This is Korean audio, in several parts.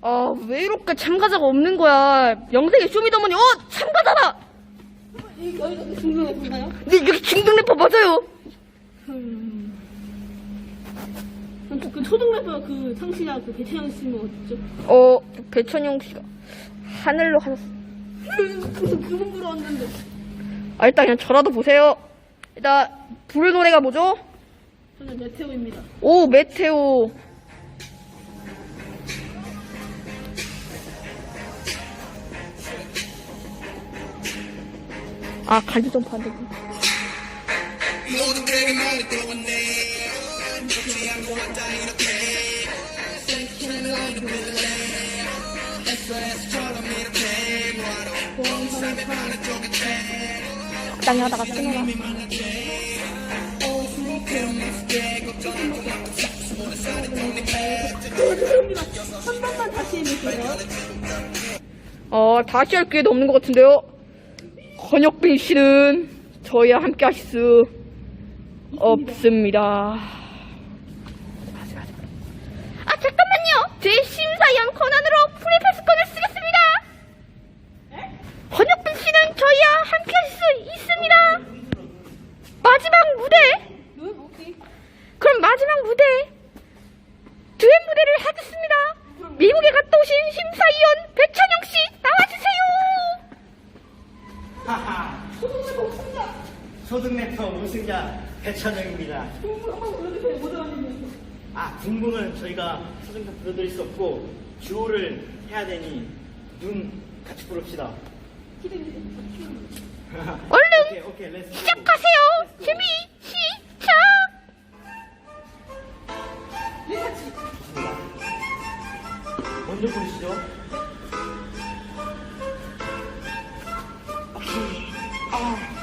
아, 왜 이렇게 참가자가 없는 거야? 영생의 쇼미더머니, 어! 참가자다! 여기가 중국에서인가요? 네, 여기 중등 래퍼 맞아요! 그, 그 초등 래퍼 그 상씨가 그 배채영 씨는 어딨죠? 어, 배천용 씨가 하늘로 가셨어. 무슨 그분 불어왔는데 아, 일단 그냥 저라도 보세요. 일단, 부를 노래가 뭐죠? 저는 메테오입니다. 오, 메테오. 아, 간지 점프 안 되고. 적당히 하다가 끊어라. 다시 해주세요. 어, 다시 할 기회도 없는 것 같은데요. 권혁빈 씨는 저희와 함께 하실 수 없습니다. 아, 잠깐만요. 제 심사위원 권한으로 프리패스권을 쓰겠습니다. 권혁빈 씨는 저희와 함께 하실 수 있습니다. 마지막 무대. 응? 오케이. 그럼 마지막 무대 듀엣 무대를 하겠습니다. 미국에 갔다 오신 심사위원 배찬영 씨 나와주세요. 하하. 초등 우승자 배찬영입니다. 아, 군부는 저희가 래퍼 불러드릴 수 없고 주호를 해야 되니 눈 같이 부릅시다. 얼른 오케이, 오케이, 렛츠 고. 시작하세요. 렛츠 고. 준비 시작. 먼저 부르시죠. 배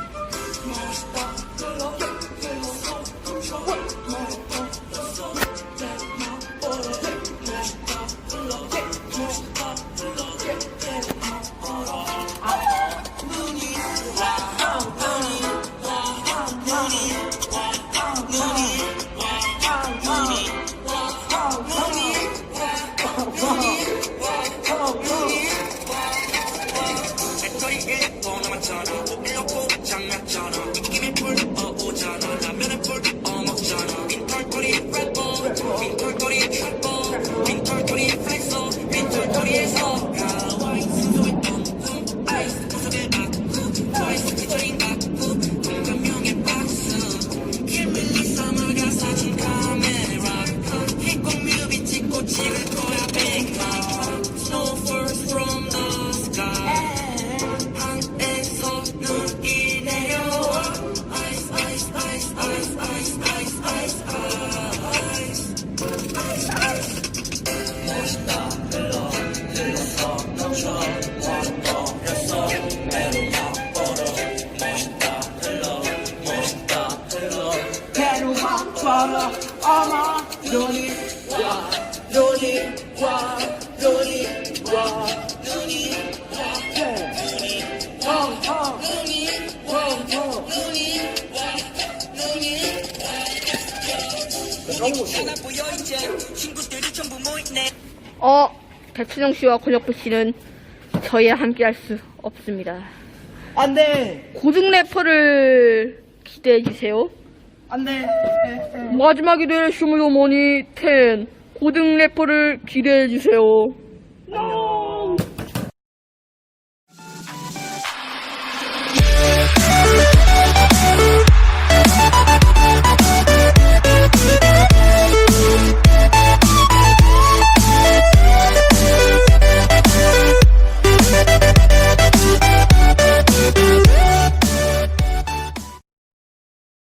하나 보여 이제 친구들이 전부 모이네 어, 배춘영 씨와 권혁빈 씨는 저희와 함께 할 수 없습니다. 안 돼! 고등 래퍼를 기대해 주세요. 안돼. 네, 네. 마지막이 될 슈무요모니 10 고등 래퍼를 기대해주세요. No.